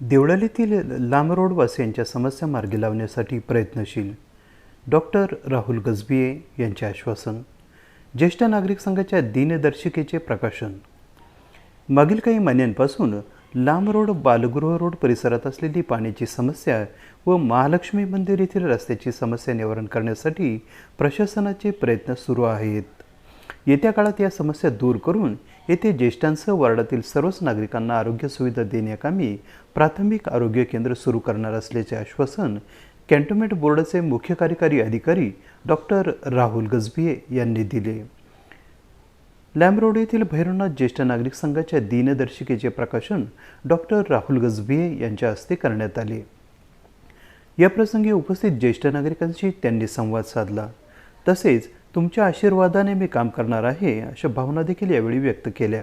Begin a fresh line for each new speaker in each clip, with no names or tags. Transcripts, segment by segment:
देवळालीतील लांबरोडवास यांच्या समस्या मार्गी लावण्यासाठी प्रयत्नशील डॉक्टर राहुल गजबिये यांचे आश्वासन ज्येष्ठ नागरिक संघाच्या दिनदर्शिकेचे प्रकाशन. मागील काही महिन्यांपासून लांब रोड बालगृह रोड परिसरात असलेली पाण्याची समस्या व महालक्ष्मी मंदिर येथील रस्त्याची समस्या निवारण करण्यासाठी प्रशासनाचे प्रयत्न सुरू आहेत. येत्या काळात या समस्या दूर करून येथे ज्येष्ठांसह वार्डातील सर्वच नागरिकांना आरोग्य सुविधा देण्याकामी प्राथमिक आरोग्य केंद्र सुरू करणार असल्याचे आश्वासन कॅन्टोन्मेंट बोर्डाचे मुख्य कार्यकारी अधिकारी डॉक्टर राहुल गजबिये यांनी दिले. लॅमरोड येथील भैरवनाथ ज्येष्ठ नागरिक संघाच्या दिनदर्शिकेचे प्रकाशन डॉक्टर राहुल गजबिये यांच्या हस्ते करण्यात आले. या प्रसंगी उपस्थित ज्येष्ठ नागरिकांशी त्यांनी संवाद साधला. तसेच तुमच्या आशीर्वादाने मी काम करणार आहे अशा भावना देखील यावेळी व्यक्त केल्या.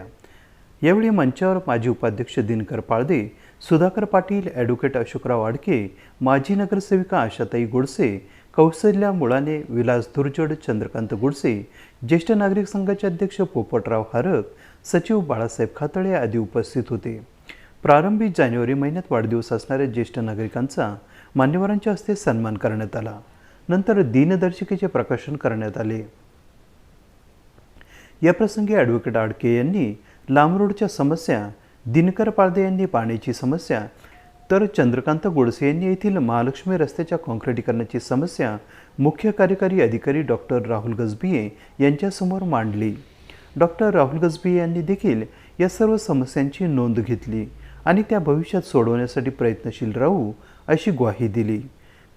यावेळी मंचावर माजी उपाध्यक्ष दिनकर पाळदे सुधाकर पाटील ॲडव्होकेट अशोकराव आडके माजी नगरसेविका आशाताई गोडसे कौशल्या मुळाने विलास दुर्जड चंद्रकांत गुडसे ज्येष्ठ नागरिक संघाचे अध्यक्ष पोपटराव हारक सचिव बाळासाहेब खातळे आदी उपस्थित होते. प्रारंभी जानेवारी महिन्यात वाढदिवस असणाऱ्या ज्येष्ठ नागरिकांचा मान्यवरांच्या हस्ते सन्मान करण्यात आला. नंतर दिनदर्शिकेचे प्रकाशन करण्यात आले. याप्रसंगी ॲडव्होकेट आडके यांनी लांबरोडच्या समस्या दिनकर पाळदे यांनी पाण्याची समस्या तर चंद्रकांत गोडसे यांनी येथील महालक्ष्मी रस्त्याच्या काँक्रिटीकरणाची समस्या मुख्य कार्यकारी अधिकारी डॉक्टर राहुल गजबिये यांच्यासमोर मांडली. डॉक्टर राहुल गजबिये यांनी देखील या सर्व समस्यांची नोंद घेतली आणि त्या भविष्यात सोडवण्यासाठी प्रयत्नशील राहू अशी ग्वाही दिली.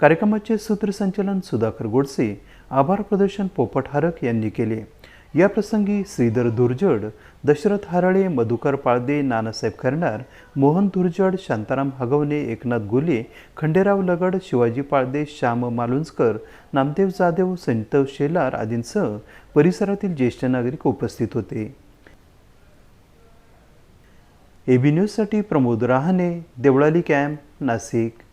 कार्यक्रमाचे सूत्रसंचालन सुधाकर गोडसे आभार प्रदर्शन पोपट हारक यांनी केले. या प्रसंगी श्रीधर दुर्जड दशरथ हाराळे मधुकर पाळदे नानासाहेब कर्णार मोहन दुर्जड शांताराम हगवणे एकनाथ गुले खंडेराव लगड शिवाजी पाळदे श्याम मालुंजकर नामदेव जाधव संतव शेलार आदींसह परिसरातील ज्येष्ठ नागरिक उपस्थित होते. एबी न्यूजसाठी प्रमोद रहाणे देवळाली कॅम्प नाशिक.